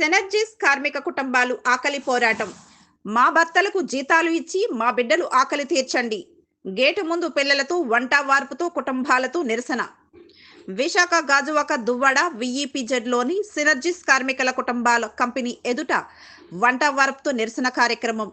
సెనర్జీస్ కార్మిక కుటుంబాలు ఆకలి పోరాటం. మా భర్తలకు జీతాలు ఇచ్చి మా బిడ్డలు ఆకలి తీర్చండి. గేటు ముందు పిల్లలతో వంట వార్పుతో కుటుంబాలతో నిరసన. విశాఖ గాజువాక దువ్వడ విఈపిజెడ్లోని సినర్జిస్ కార్మికుల కుటుంబాల కంపెనీ ఎదుట వంట వార్పుతో నిరసన కార్యక్రమం.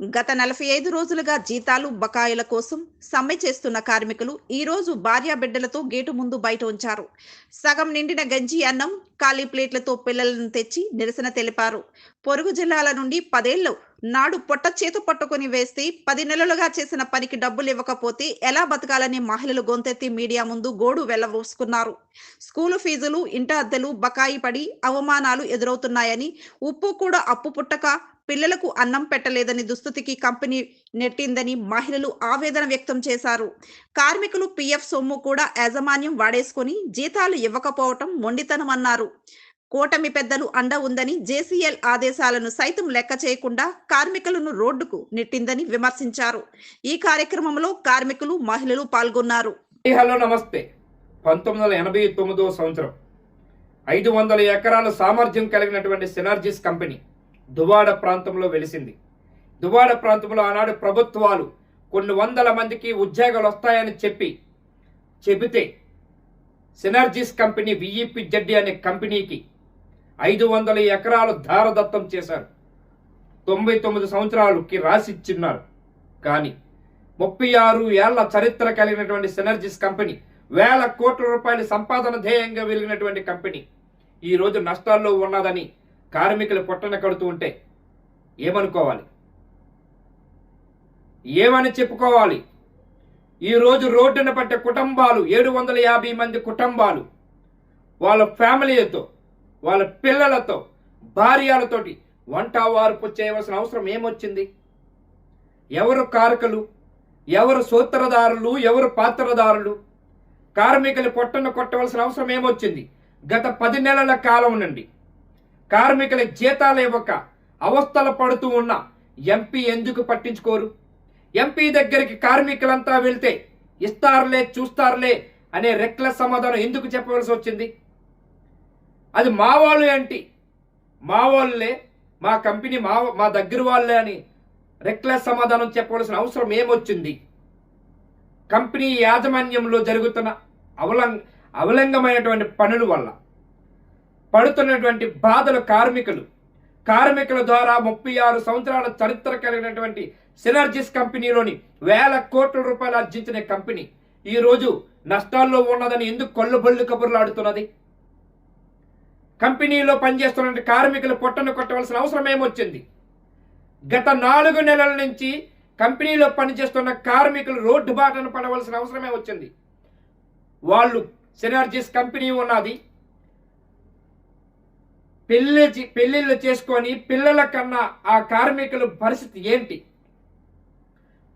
గత నలభై ఐదు రోజులుగా జీతాలు బకాయిల కోసం సమ్మె చేస్తున్న కార్మికులు ఈరోజు భార్యా బిడ్డలతో గేటు ముందు బయట ఉంచారు. సగం నిండిన గంజి అన్నం ఖాళీ ప్లేట్లతో పిల్లలను తెచ్చి నిరసన తెలిపారు. పొరుగు జిల్లాల నుండి పదేళ్ళు నాడు పొట్ట చేతు పట్టుకుని వేస్తే పది నెలలుగా చేసిన పనికి డబ్బులు ఇవ్వకపోతే ఎలా బతకాలని మహిళలు గొంతెత్తి మీడియా ముందు గోడు వెళ్ళబోసుకున్నారు స్కూలు ఫీజులు ఇంట అద్దెలు బకాయి పడి అవమానాలు ఎదురవుతున్నాయని ఉప్పు కూడా అప్పు పుట్టక పిల్లలకు అన్నం పెట్టలేదని దుస్థితికి కంపెనీ నెట్టిందని మహిళలు ఆవేదన వ్యక్తం చేశారు. కార్మికులు పీఎఫ్ సొమ్ము కూడా యాజమాన్యం వాడేసుకొని జీతాలు ఇవ్వకపోవటం మొండితనమన్నారు. కూటమి పెద్దలు అండ ఉందని జేసీఎల్ ఆదేశాలను సైతం లెక్క చేయకుండా కార్మికులను రోడ్డుకు నెట్టిందని విమర్శించారు. ఈ కార్యక్రమంలో కార్మికులు మహిళలు పాల్గొన్నారు. హలో నమస్తే. పంతొమ్మిది వందల ఎనభై తొమ్మిదో సంవత్సరం. ఐదు వందల ఎకరాల సామర్థ్యం కలిగినటువంటి సినర్జిస్ కంపెనీ దువాడ ప్రాంతంలో వెలిసింది. దువాడ ప్రాంతంలో ఆనాడు ప్రభుత్వాలు కొన్ని వందల మందికి ఉద్యోగాలు వస్తాయని చెప్పి చెబితే సినర్జీస్ కంపెనీ విఈపి జడ్డి అనే కంపెనీకి ఐదు వందల ఎకరాలు ధారదత్తం చేశారు. తొంభై తొమ్మిది సంవత్సరాలకి రాసిచ్చిన్నారు. కానీ ముప్పై ఆరు ఏళ్ళ చరిత్ర కలిగినటువంటి సినర్జీస్ కంపెనీ వేల కోట్ల రూపాయల సంపాదన ధ్యేయంగా వెలిగినటువంటి కంపెనీ ఈ రోజు నష్టాల్లో ఉన్నదని కార్మికులు పొట్టన కడుతూ ఉంటే ఏమనుకోవాలి? ఏమని చెప్పుకోవాలి? ఈ రోజు రోడ్డున పట్టే కుటుంబాలు ఏడు వందల యాభై మంది కుటుంబాలు వాళ్ళ ఫ్యామిలీతో వాళ్ళ పిల్లలతో భార్యలతోటి వంట వార్పు చేయవలసిన అవసరం ఏమొచ్చింది? ఎవరు కారకులు? ఎవరు సూత్రధారులు? ఎవరు పాత్రధారులు? కార్మికులు పొట్టను కొట్టవలసిన అవసరం ఏమొచ్చింది? గత పది నెలల కాలం నుండి కార్మికుల జీతాలు ఇవ్వక అవస్థలు పడుతూ ఉన్న ఎంపీ ఎందుకు పట్టించుకోరు? ఎంపీ దగ్గరికి కార్మికులంతా వెళ్తే ఇస్తారులే చూస్తారులే అనే రెక్లెస్ సమాధానం ఎందుకు చెప్పవలసి వచ్చింది? అది మా వాళ్ళు ఏంటి? మా వాళ్ళే మా కంపెనీ మా మా దగ్గర వాళ్ళే అని రెక్లెస్ సమాధానం చెప్పవలసిన అవసరం ఏమొచ్చింది? కంపెనీ యాజమాన్యంలో జరుగుతున్న అవలం అవలంగమైనటువంటి పనుల వల్ల పడుతున్నటువంటి బాధలు కార్మికులు. కార్మికుల ద్వారా ముప్పై ఆరు సంవత్సరాల చరిత్ర కలిగినటువంటి సినర్జిస్ కంపెనీలోని వేల కోట్ల రూపాయలు ఆర్జించిన కంపెనీ ఈ రోజు నష్టాల్లో ఉన్నదని ఎందుకు కొల్లు బొల్లు కబుర్లు ఆడుతున్నది కంపెనీలో పనిచేస్తున్న కార్మికులు పొట్టను కొట్టవలసిన అవసరం ఏమొచ్చింది? గత నాలుగు నెలల నుంచి కంపెనీలో పనిచేస్తున్న కార్మికులు రోడ్డు బాటను పడవలసిన అవసరమే వచ్చింది వాళ్ళు సినర్జిస్ కంపెనీ ఉన్నది పెళ్ళి పెళ్ళిళ్ళు పెళ్ళిళ్ళు చేసుకొని పిల్లల కన్నా ఆ కార్మికుల పరిస్థితి ఏంటి?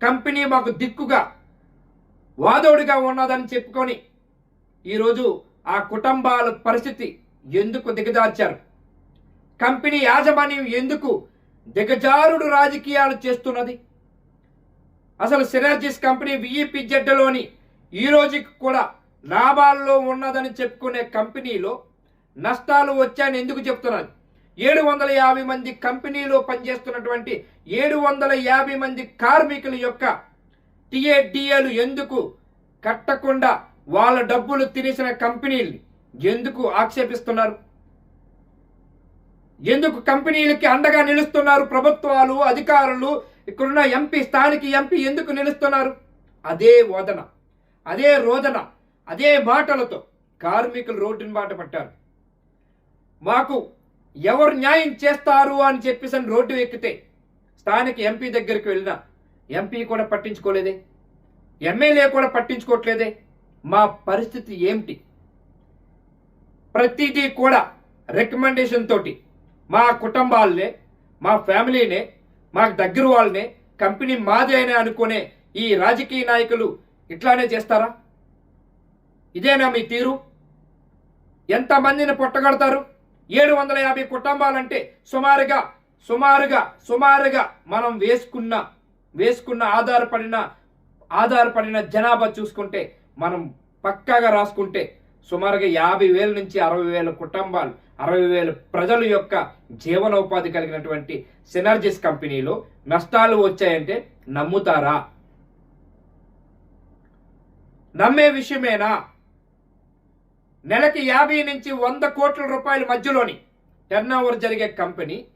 కంపెనీ మాకు దిక్కుగా వాదోడిగా ఉన్నదని చెప్పుకొని ఈరోజు ఆ కుటుంబాల పరిస్థితి ఎందుకు దిగజార్చారు? కంపెనీ యాజమాన్యం ఎందుకు దిగజారుడు రాజకీయాలు చేస్తున్నది? అసలు సినర్జిస్ కంపెనీ విఈపి జడ్డలోని ఈ రోజుకి కూడా లాభాల్లో ఉన్నదని చెప్పుకునే కంపెనీలో నష్టాలు వచ్చాయని ఎందుకు చెప్తున్నారు? ఏడు వందల యాభై మంది కంపెనీలో పనిచేస్తున్నటువంటి ఏడు వందల యాభై మంది కార్మికుల యొక్క టీఏడిఏలు ఎందుకు కట్టకుండా వాళ్ళ డబ్బులు తినేసిన కంపెనీల్ని ఎందుకు ఆక్షేపిస్తున్నారు? ఎందుకు కంపెనీలకి అండగా నిలుస్తున్నారు ప్రభుత్వాలు అధికారులు? ఇక్కడున్న ఎంపీ స్థానిక ఎంపీ ఎందుకు నిలుస్తున్నారు? అదే వదన అదే రోదన అదే మాటలతో కార్మికులు రోడ్డుని బాట పట్టారు. మాకు ఎవరు న్యాయం చేస్తారు అని చెప్పేసి అని రోడ్డు ఎక్కితే స్థానిక ఎంపీ దగ్గరికి వెళ్ళినా ఎంపీ కూడా పట్టించుకోలేదే ఎమ్మెల్యే కూడా పట్టించుకోవట్లేదే. మా పరిస్థితి ఏమిటి? ప్రతిదీ కూడా రికమెండేషన్ తోటి మా కుటుంబాలనే మా ఫ్యామిలీనే మాకు దగ్గర వాళ్ళనే కంపెనీ మాదే అని అనుకునే ఈ రాజకీయ నాయకులు ఇట్లానే చేస్తారా? ఇదేనా మీ తీరు? ఎంతమందిని పుట్టగడతారు? ఏడు వందల యాభై కుటుంబాలంటే సుమారుగా సుమారుగా సుమారుగా మనం వేసుకున్న వేసుకున్న ఆధారపడిన ఆధారపడిన జనాభా చూసుకుంటే మనం పక్కాగా రాసుకుంటే సుమారుగా యాభై వేల నుంచి అరవై వేల కుటుంబాలు అరవై వేల ప్రజల యొక్క జీవనోపాధి కలిగినటువంటి సినర్జిస్ కంపెనీలో నష్టాలు వచ్చాయంటే నమ్ముతారా? నమ్మే విషయమేనా? నెలకి యాభై నుంచి వంద కోట్ల రూపాయల మధ్యలోని టర్న్ ఓవర్ జరిగే కంపెనీ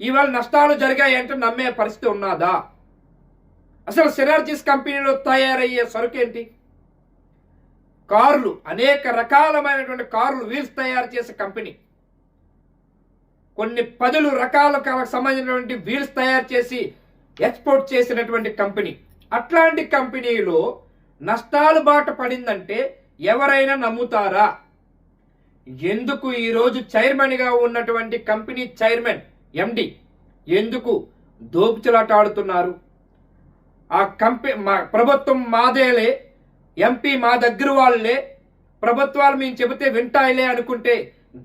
ఇవాళ నష్టాలు జరిగాయంటే నమ్మే పరిస్థితి ఉన్నదా? అసలు సినర్జిస్ కంపెనీలో తయారయ్యే సరుకు ఏంటి కార్లు అనేక రకాలమైనటువంటి కార్లు వీల్స్ తయారు చేసే కంపెనీ. కొన్ని పదులు రకాల సంబంధించినటువంటి వీల్స్ తయారు చేసి ఎక్స్పోర్ట్ చేసినటువంటి కంపెనీ. అట్లాంటి కంపెనీలో నష్టాలు బాట పడిందంటే ఎవరైనా నమ్ముతారా? ఎందుకు ఈరోజు చైర్మన్గా ఉన్నటువంటి కంపెనీ చైర్మన్ ఎండి ఎందుకు దోపుచలాట ఆడుతున్నారు ఆ కంపెనీ మా ప్రభుత్వం మాదేలే ఎంపీ మా దగ్గర వాళ్ళే ప్రభుత్వాలు మేము చెబితే వింటాయిలే అనుకుంటే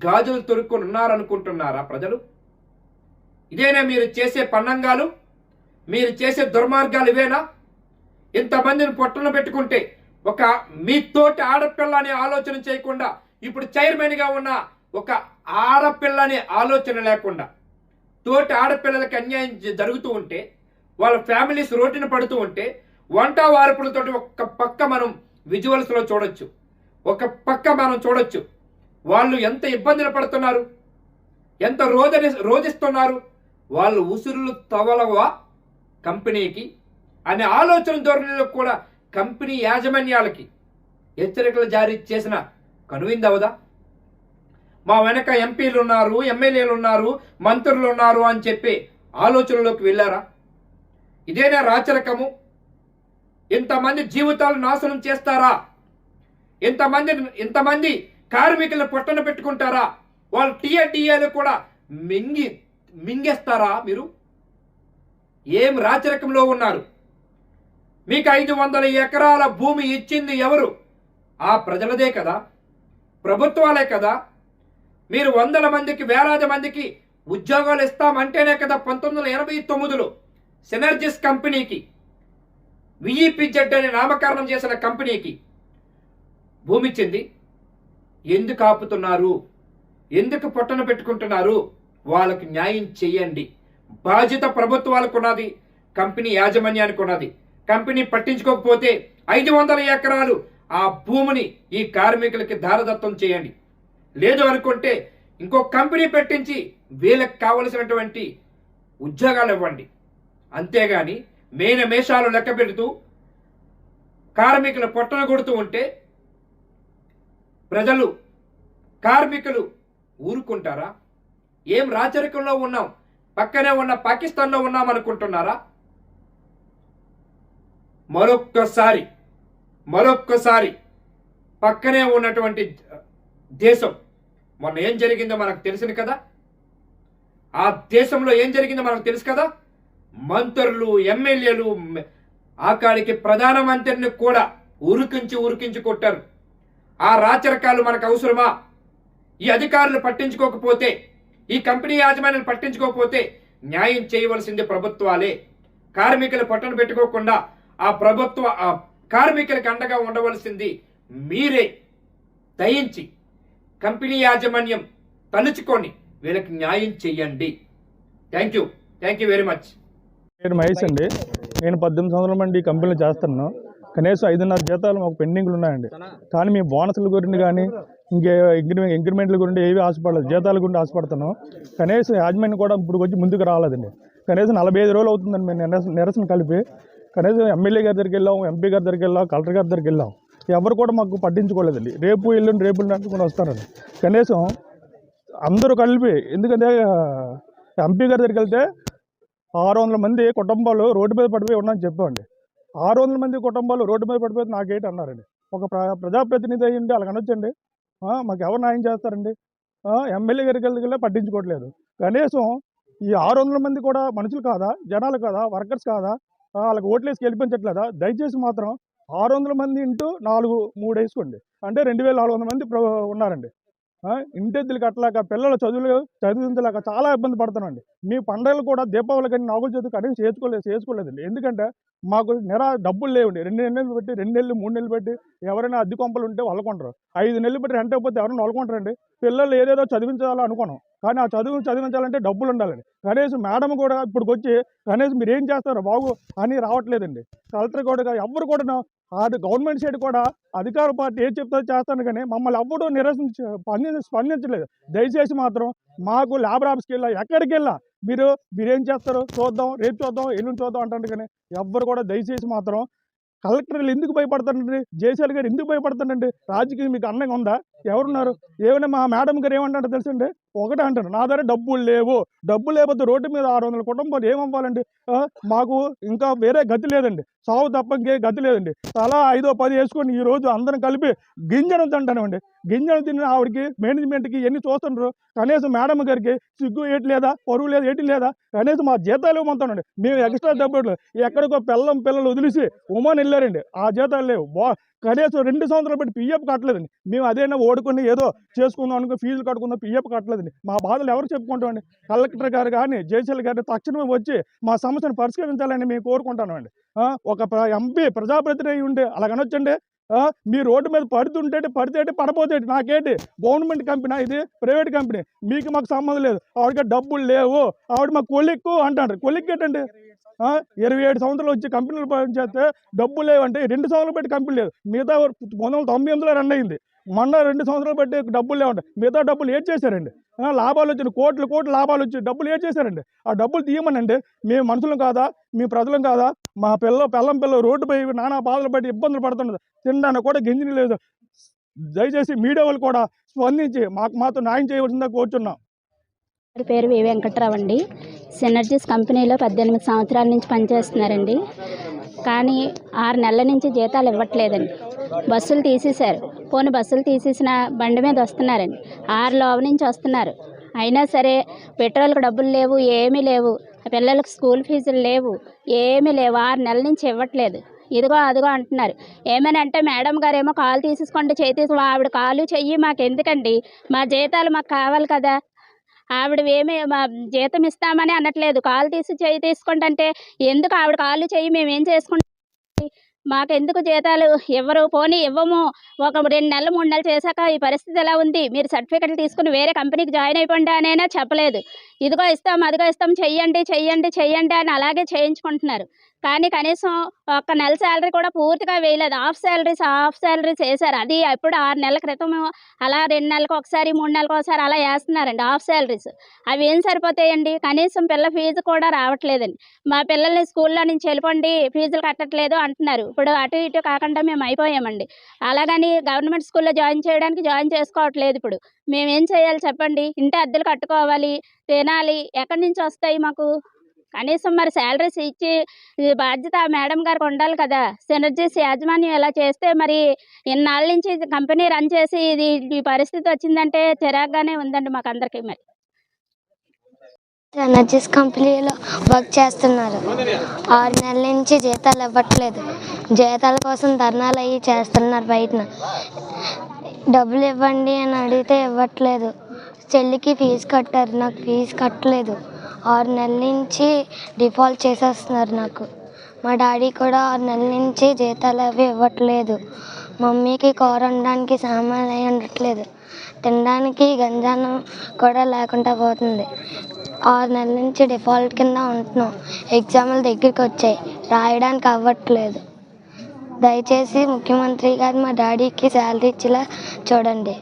గాజులు తొడుక్కుని ఉన్నారనుకుంటున్నారా ప్రజలు? ఇదేనా మీరు చేసే పన్నంగాలు? మీరు చేసే దుర్మార్గాలు ఇవేనా? ఇంతమందిని పొట్టలు పెట్టుకుంటే ఒక మీ తోటి ఆడపిల్ల అనే ఆలోచన చేయకుండా ఇప్పుడు చైర్మన్గా ఉన్న ఒక ఆడపిల్ల అనే ఆలోచన లేకుండా తోటి ఆడపిల్లలకి అన్యాయం జరుగుతూ ఉంటే వాళ్ళ ఫ్యామిలీస్ రోడ్డున పడుతూ ఉంటే వంట వార్పులతోటి ఒక పక్క మనం విజువల్స్లో చూడొచ్చు. ఒక పక్క మనం చూడొచ్చు. వాళ్ళు ఎంత ఇబ్బందులు పడుతున్నారు? ఎంత రోదని రోధిస్తున్నారు? వాళ్ళు ఉసురులు తవలవా కంపెనీకి? అనే ఆలోచన ధోరణిలో కూడా కంపెనీ యాజమాన్యాలకి హెచ్చరికలు జారీ చేసిన కనువిందవదా మా వెనక ఎంపీలు ఉన్నారు ఎమ్మెల్యేలు ఉన్నారు మంత్రులు ఉన్నారు అని చెప్పి ఆలోచనలోకి వెళ్ళారా? ఇదేనా రాచరకము? ఇంతమంది జీవితాలు నాశనం చేస్తారా? ఇంతమంది ఇంతమంది కార్మికులు పొట్టన పెట్టుకుంటారా? వాళ్ళు టీఏటీఏలు కూడా మింగి మింగేస్తారా మీరు? ఏం రాచరకంలో ఉన్నారు? మీకు ఐదు వందల ఎకరాల భూమి ఇచ్చింది ఎవరు? ఆ ప్రజలదే కదా. ప్రభుత్వాలే కదా. మీరు వందల మందికి వేలాది మందికి ఉద్యోగాలు ఇస్తామంటేనే కదా పంతొమ్మిది వందల ఎనభై తొమ్మిదిలో సెనర్జిస్ కంపెనీకి విఈపిజెడ్ అని నామకరణం చేసిన కంపెనీకి భూమి ఇచ్చింది. ఎందుకు ఆపుతున్నారు? ఎందుకు పొట్టన పెట్టుకుంటున్నారు? వాళ్ళకి న్యాయం చేయండి. బాధ్యత ప్రభుత్వాలకు ఉన్నది కంపెనీ యాజమాన్యానికి ఉన్నది కంపెనీ పట్టించుకోకపోతే ఐదు వందల ఎకరాలు ఆ భూమిని ఈ కార్మికులకి దారదత్తం చేయండి. లేదు అనుకుంటే ఇంకో కంపెనీ పెట్టించి వీళ్ళకి కావలసినటువంటి ఉద్యోగాలు ఇవ్వండి. అంతేగాని మేన మేషాలు లెక్క పెడుతూ కార్మికులు పొట్టన కొడుతూ ఉంటే ప్రజలు కార్మికులు ఊరుకుంటారా? ఏం రాచరికంలో ఉన్నాం పక్కనే ఉన్న పాకిస్తాన్లో ఉన్నాం అనుకుంటున్నారా మరొక్కసారి మరొక్కసారి పక్కనే ఉన్నటువంటి దేశం మొన్న ఏం జరిగిందో మనకు తెలిసింది కదా? ఆ దేశంలో ఏం జరిగిందో మనకు తెలుసు కదా? మంత్రులు ఎమ్మెల్యేలు ఆకాడికి ప్రధానమంత్రిని కూడా ఉరికించి ఉరికించి కొట్టారు. ఆ రాచరకాలు మనకు అవసరమా? ఈ అధికారులు పట్టించుకోకపోతే ఈ కంపెనీ యాజమాన్యాలు పట్టించుకోకపోతే న్యాయం చేయవలసింది ప్రభుత్వాలే. కార్మికులు పట్టణ పెట్టుకోకుండా ఆ ప్రభుత్వ ఆ కార్మికులకు అండగా ఉండవలసింది మీరే. దయించి కంపెనీ యాజమాన్యం తలుచుకొని వీళ్ళకి న్యాయం చెయ్యండి. Thank you thank you very much నేను మహేష్ అండి. నేను పద్దెనిమిది సంవత్సరాల మంది ఈ కంపెనీలో చేస్తున్నాను. కనీసం ఐదున్నర జీతాలు మాకు పెండింగ్లు ఉన్నాయండి. కానీ మీ బోనస్ల గురించి కానీ ఇంకే ఇంక్రిమెంట్ ఇంక్రిమెంట్ల గురించి ఏవి ఆశపడలేదు. జీతాల గురించి ఆశపడుతున్నాం. కనీసం యాజమాన్యం కూడా ఇప్పుడు వచ్చి ముందుకు రాలేదండి. కనీసం నలభై ఐదు రోజులు అవుతుందండి. మేము నిరసన నిరసన కలిపి కనీసం ఎమ్మెల్యే గారి దగ్గరికి వెళ్ళాం ఎంపీ గారి దగ్గరికి వెళ్ళాం కలెక్టర్ గారి దగ్గరికి వెళ్ళాం ఎవరు కూడా మాకు పట్టించుకోలేదండి. రేపు ఎల్లుండి రేపు ఎల్లుండి అంటుకొని వస్తారండి. కనీసం అందరూ కలిపి ఎందుకంటే ఎంపీ గారి దగ్గరికి వెళ్తే ఆరు వందల మంది కుటుంబాలు రోడ్డు మీద పడిపోయి ఉన్నాయని చెప్పండి ఆరు వందల మంది కుటుంబాలు రోడ్డు మీద పడిపోయి నాకేంటి అన్నారండి. ఒక ప్ర ప్రజాప్రతినిధి అయ్యండి వాళ్ళకి అనొచ్చండి. మాకు ఎవరు న్యాయం చేస్తారండి? ఎమ్మెల్యే గారికి వెళ్ళి పట్టించుకోవట్లేదు. కనీసం ఈ ఆరు వందల మంది కూడా మనుషులు కాదా? జనాలు కాదా? వర్కర్స్ కాదా? వాళ్ళకి ఓట్లేసి గెలిపించట్లేదా? దయచేసి మాత్రం ఆరు వందల మంది ఇంటూ నాలుగు మూడు వేసుకోండి. అంటే రెండు వేల నాలుగు వందల మంది ప్ర- ఉన్నారండి. ఇంటెద్దులు కట్టలేక పిల్లల చదువులు చదివించలేక చాలా ఇబ్బంది పడుతున్నాండి మీ పండుగలు కూడా దీపావళి కానీ నాగుల చదువు కనీసం చేసుకోలేదు చేసుకోలేదండి. ఎందుకంటే మాకు నిరా డబ్బులు లేవండి. రెండు నెలలు పెట్టి రెండు నెలలు మూడు నెలలు పెట్టి ఎవరైనా అద్దె కొంపలు ఉంటే వాళ్ళకుంటారు. ఐదు నెలలు పెట్టి రెంట్ అయిపోతే ఎవరైనా వాళ్ళకుంటారండి పిల్లలు ఏదేదో చదివించాలో అనుకున్నాం కానీ ఆ చదువు చదివించాలంటే డబ్బులు ఉండాలండి. కనీసం మేడం కూడా ఇప్పుడు వచ్చి కనీసం మీరు ఏం చేస్తారు బాగు అని రావట్లేదండి. కలెక్టర్ కూడా ఎవరు కూడా అటు గవర్నమెంట్ సైడ్ కూడా అధికార పార్టీ ఏం చెప్తారో చేస్తాను కానీ మమ్మల్ని ఎవ్వడూ నిరసించ స్పందించ స్పందించలేదు. దయచేసి మాత్రం మాకు ల్యాబ్ ఆఫీస్కి వెళ్ళా ఎక్కడికి వెళ్ళా మీరు మీరేం చేస్తారు? చూద్దాం రేపు చూద్దాం ఎల్లుండి చూద్దాం అంటారు కానీ ఎవ్వరు కూడా దయచేసి మాత్రం కలెక్టర్లు ఎందుకు భయపడతారండి జేసీఎల్ గారు ఎందుకు భయపడతారండి రాజకీయం మీకు అండంగా ఉందా? ఎవరున్నారు? ఏమైనా మా మేడం గారు ఏమంటారో తెలుసండి ఒకటే అంటాను నా దగ్గర డబ్బులు లేవు. డబ్బు లేకపోతే రోడ్డు మీద ఆరు వందల కుటుంబాలు ఏమవ్వాలండి మాకు ఇంకా వేరే గతి లేదండి. సావు తప్ప ఇంకే గతి లేదండి. అలా ఐదో పది వేసుకొని ఈ రోజు అందరం కలిపి గింజను తింటానండి. గింజను తిన్న ఆవిడకి మేనేజ్మెంట్కి ఎన్ని చూస్తుండ్రు? కనీసం మేడం గారికి సిగ్గు ఏటి లేదా? పరువు లేదు? ఏటి లేదా? కనీసం మా జీతాలు ఇవ్వమంటానండి. మేము ఎక్స్ట్రా డబ్బులు ఎక్కడికో పిల్లం పిల్లలు వదిలేసి ఉమాన్ వెళ్ళారండి. ఆ జీతాలు లేవు. బా కనీసం రెండు సంవత్సరాలు పెట్టి పిఎఫ్ కట్టలేదండి. మేము అదేనా ఓడుకొని ఏదో చేసుకుందాం అనుకో ఫీజులు కట్టుకుందాం పిఎఫ్ కట్టలేదండి. మా బాధలు ఎవరు చెప్పుకుంటామండి? కలెక్టర్ గారు కానీ జేసీఎల్ గారు తక్షణమే వచ్చి మా సమస్యను పరిష్కరించాలని మేము కోరుకుంటామండి ఒక ప్ర- ఎంపీ ప్రజాప్రతినిధి ఉండి అలాగనొచ్చండి మీ రోడ్డు మీద పడుతుంటే పడితే పడపోతే నాకేంటి? గవర్నమెంట్ కంపెనీ ఇది ప్రైవేట్ కంపెనీ. మీకు మాకు సంబంధం లేదు. ఆవిడకి డబ్బులు లేవు. ఆవిడ మా కొలిక్కు అంటాడు కొలిక్ ఏంటండి? ఇరవై ఏడు సంవత్సరాలు వచ్చి కంపెనీలు పనిచేస్తే డబ్బులు లేవంటే రెండు సంవత్సరాలు పెట్టి కంపెనీ లేదు. మిగతా పంతొమ్మిది వందల తొంభై ఎనిమిదిలో రన్ అయింది. మొన్న రెండు సంవత్సరాలు పెట్టి డబ్బులు లేవంటే మిగతా డబ్బులు ఏం చేశారండి? లాభాలు వచ్చిన కోట్లు కోట్లు లాభాలు వచ్చి డబ్బులు ఏం చేశారండి? ఆ డబ్బులు తీయమనండి మేము మనుషులం కాదా? మీ ప్రజలం కాదా? మా పిల్ల పిల్లం పిల్ల రోడ్డుపై నానా బాధలు పడి ఇబ్బందులు పడుతున్నది. తినడానికి కూడా గింజని లేదు. దయచేసి మీడియా వాళ్ళు కూడా స్పందించి మాకు మాతో న్యాయం చేయవలసిందా కోరుచున్నాం. పేరు వి. వెంకట్రావు అండి. సినర్జీస్ కంపెనీలో పద్దెనిమిది సంవత్సరాల నుంచి పనిచేస్తున్నారండి. కానీ ఆరు నెలల నుంచి జీతాలు ఇవ్వట్లేదండి. బస్సులు తీసేశారు. పోనీ బస్సులు తీసేసిన బండి మీద వస్తున్నారండి ఆరు లోవ నుంచి వస్తున్నారు. అయినా సరే పెట్రోల్కి డబ్బులు లేవు ఏమీ లేవు. పిల్లలకు స్కూల్ ఫీజులు లేవు ఏమీ లేవు. ఆరు నెలల నుంచి ఇవ్వట్లేదు. ఇదిగో అదిగో అంటున్నారు. ఏమైనా అంటే మేడం గారు ఏమో కాలు తీసేసుకోండి చేయి ఆవిడ కాలు చెయ్యి మాకు ఎందుకండి? మా జీతాలు మాకు కావాలి కదా. ఆవిడ ఏమి మా జీతం ఇస్తామని అనట్లేదు. కాలు తీసి చేయి తీసుకోండి అంటే ఎందుకు ఆవిడ కాలు చెయ్యి? మేమేం చేసుకుంటాం? మాకెందుకు జీతాలు? ఇవ్వరు. పోనీ ఇవ్వము. ఒక రెండు నెలలు మూడు నెలలు చేశాక ఈ పరిస్థితి ఎలా ఉంది? మీరు సర్టిఫికెట్లు తీసుకుని వేరే కంపెనీకి జాయిన్ అయిపోండి అనైనా చెప్పలేదు. ఇదిగో ఇస్తాం అదిగో ఇస్తాం. చెయ్యండి చెయ్యండి చెయ్యండి అని అలాగే చేయించుకుంటున్నారు. కానీ కనీసం ఒక్క నెల శాలరీ కూడా పూర్తిగా వేయలేదు. హాఫ్ శాలరీస్ హాఫ్ శాలరీస్ వేశారు అది ఎప్పుడు ఆరు నెలల క్రితం అలా రెండు నెలలకు ఒకసారి మూడు నెలలకు ఒకసారి అలా వేస్తున్నారండి హాఫ్ శాలరీస్ అవి ఏం సరిపోతాయండి? కనీసం పిల్ల ఫీజు కూడా రావట్లేదండి. మా పిల్లల్ని స్కూల్లో నుంచి వెళ్ళిపోండి ఫీజులు కట్టట్లేదు అంటున్నారు. ఇప్పుడు అటు ఇటు కాకుండా మేము అయిపోయామండి. అలాగని గవర్నమెంట్ స్కూల్లో జాయిన్ చేయడానికి జాయిన్ చేసుకోవట్లేదు ఇప్పుడు. మేము ఏం చేయాలి చెప్పండి? ఇంటి అద్దెలు కట్టుకోవాలి తినాలి. ఎక్కడి నుంచి వస్తాయి మాకు? కనీసం మరి శాలరీస్ ఇచ్చి బాధ్యత ఆ మేడం గారికి ఉండాలి కదా. సెనర్జీస్ యాజమాన్యం ఇలా చేస్తే మరి ఇన్నాళ్ళ నుంచి కంపెనీ రన్ చేసి ఇది ఈ పరిస్థితి వచ్చిందంటే చిరాగ్గానే ఉందండి మాకు అందరికీ మరి ఎనర్జీస్ కంపెనీలో వర్క్ చేస్తున్నారు. ఆరు నెలల నుంచి జీతాలు ఇవ్వట్లేదు. జీతాల కోసం ధర్నాలు అవి చేస్తున్నారు బయటన. డబ్బులు ఇవ్వండి అని అడిగితే ఇవ్వట్లేదు. చెల్లికి ఫీజు కట్టారు. నాకు ఫీజు కట్టలేదు. ఆరు నెలల నుంచి డిఫాల్ట్ చేసేస్తున్నారు నాకు. మా డాడీ కూడా ఆరు నెలల నుంచి జీతాలు అవి ఇవ్వట్లేదు. మమ్మీకి కూర వండడానికి సామాన్లు అవి ఉండట్లేదు తినడానికి గంజానం కూడా లేకుండా పోతుంది. ఆరు నెలల నుంచి డిఫాల్ట్ కింద ఉంటున్నాం. ఎగ్జాములు దగ్గరికి వచ్చాయి. రాయడానికి అవ్వట్లేదు. దయచేసి ముఖ్యమంత్రి గారు మా డాడీకి శాలరీ ఇచ్చేలా చూడండి.